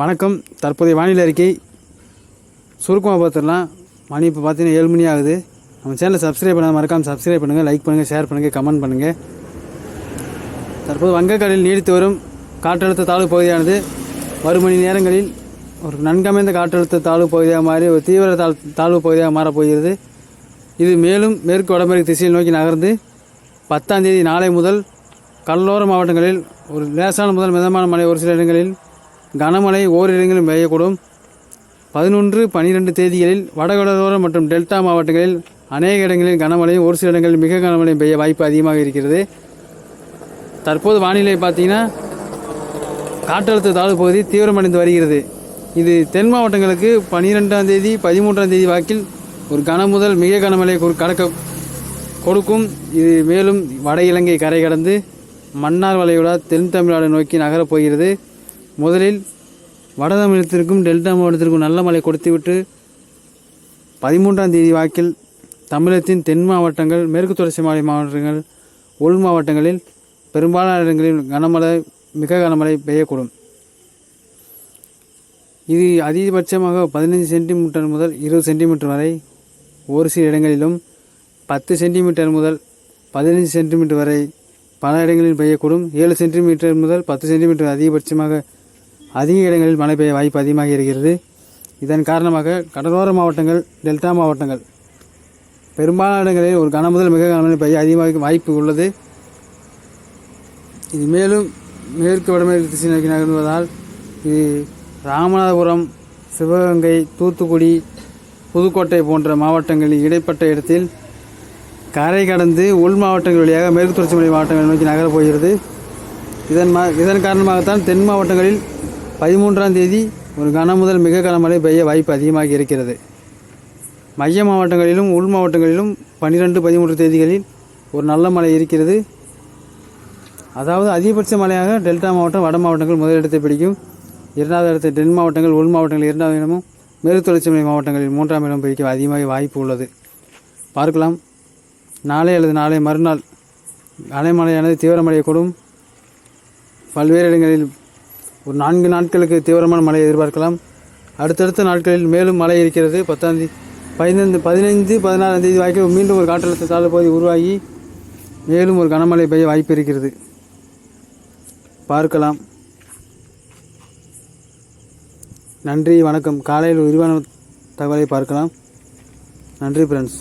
வணக்கம். தற்போதைய வானிலை அறிக்கை. சுருக்கமாக பார்த்துடலாம். மணி இப்போ பார்த்தீங்கன்னா ஏழு மணி ஆகுது. நம்ம சேனலை சப்ஸ்கிரைப் பண்ணால் மறக்காமல் சப்ஸ்கிரைப் பண்ணுங்கள் லைக் பண்ணுங்கள் ஷேர் பண்ணுங்கள் கமெண்ட் பண்ணுங்கள் தற்போது வங்கக்கடலில் நீடித்து வரும் காற்றழுத்த தாழ்வு பகுதியானது வரும் மணி நேரங்களில் ஒரு நன்கமைந்த காற்றழுத்த தாழ்வு பகுதியாக மாறி ஒரு தீவிர தாழ் தாழ்வு பகுதியாக மாறப்போகிறது இது மேலும் மேற்கு வடமேற்கு திசையில் நோக்கி நகர்ந்து பத்தாம் தேதி நாளை முதல் கடலோர மாவட்டங்களில் ஒரு லேசான முதல் மிதமான மழை ஒரு சில இடங்களில் கனமழை ஓரிடங்களில் பெய்யக்கூடும். பதினொன்று பனிரெண்டு தேதிகளில் வடகடலோர மற்றும் டெல்டா மாவட்டங்களில் அநேக இடங்களில் கனமழையும் ஒரு சில இடங்களில் மிக கனமழையும் பெய்ய வாய்ப்பு அதிகமாக இருக்கிறது. தற்போது வானிலை பார்த்திங்கன்னா காற்றழுத்த தாழ்வு பகுதி தீவிரமடைந்து வருகிறது. இது தென் மாவட்டங்களுக்கு பனிரெண்டாம் தேதி பதிமூன்றாம் தேதி வாக்கில் ஒரு கன முதல் மிக கனமழை கடக்க கொடுக்கும். இது மேலும் வட இலங்கை கரை கடந்து மன்னார் வளைகுடா தென் தமிழ்நாடு நோக்கி நகரப் போகிறது. முதலில் வட தமிழகத்திற்கும் டெல்டா மாவட்டத்திற்கும் நல்ல மழை கொடுத்துவிட்டு பதிமூன்றாம் தேதி வாக்கில் தமிழகத்தின் தென் மாவட்டங்கள் மேற்கு தொடர்ச்சி மலை மாவட்டங்கள் உள் மாவட்டங்களில் பெரும்பாலான இடங்களில் கனமழை மிக கனமழை பெய்யக்கூடும். இது அதிகபட்சமாக பதினைஞ்சு சென்டிமீட்டர் முதல் இருபது சென்டிமீட்டர் வரை ஒரு சில இடங்களிலும் பத்து சென்டிமீட்டர் முதல் பதினைஞ்சு சென்டிமீட்டர் வரை பல இடங்களில் பெய்யக்கூடும். ஏழு சென்டிமீட்டர் முதல் பத்து சென்டிமீட்டர் அதிகபட்சமாக அதிக இடங்களில் மழை பெய்ய வாய்ப்பு அதிகமாக இருக்கிறது. இதன் காரணமாக கடலோர மாவட்டங்கள் டெல்டா மாவட்டங்கள் பெரும்பாலான இடங்களில் ஒரு கன முதல் மிக கனமழை பெய்ய அதிகமாக வாய்ப்பு உள்ளது. இது மேலும் மேற்கு வடமேற்கு திசை நோக்கி நகர்வதால் இது ராமநாதபுரம் சிவகங்கை தூத்துக்குடி புதுக்கோட்டை போன்ற மாவட்டங்களில் இடைப்பட்ட இடத்தில் கரை கடந்து உள் மாவட்டங்கள் வழியாக மேற்கு தொடர்ச்சி மலை மாவட்டங்களை நோக்கி நகரப் போகிறது. இதன் மா இதன் காரணமாகத்தான் தென் மாவட்டங்களில் பதிமூன்றாம் தேதி ஒரு கன முதல் மிக கனமழை பெய்ய வாய்ப்பு அதிகமாக இருக்கிறது. மைய மாவட்டங்களிலும் உள் மாவட்டங்களிலும் பன்னிரெண்டு பதிமூன்று தேதிகளில் ஒரு நல்ல மழை இருக்கிறது. அதாவது அதிகபட்ச மழையாக டெல்டா மாவட்டம் வட மாவட்டங்கள் முதலிடத்தை பிடிக்கும். இரண்டாவது இடத்தை தென் மாவட்டங்கள் உள் மாவட்டங்கள் இரண்டாவது இடமும் மேற்கு தொடர்ச்சி மலை மாவட்டங்களில் மூன்றாம் இடம் பிடிக்க அதிகமாக வாய்ப்பு உள்ளது. பார்க்கலாம். நாளை அல்லது நாளை மறுநாள் அலைமழையானது தீவிரமடையக்கூடும் பல்வேறு இடங்களில் ஒரு நான்கு நாட்களுக்கு தீவிரமான மழை எதிர்பார்க்கலாம். அடுத்தடுத்த நாட்களில் மேலும் மழை இருக்கிறது. பத்தாம் தேதி பதினைந்து பதினைந்து பதினாறாம் தேதி வாய்க்கு மீண்டும் ஒரு காற்றழுத்த தாழ்வு பகுதி உருவாகி மேலும் ஒரு கனமழை பெய்ய வாய்ப்பு இருக்கிறது. பார்க்கலாம். நன்றி வணக்கம். காலையில் விரிவான தகவலை பார்க்கலாம். நன்றி ஃப்ரெண்ட்ஸ்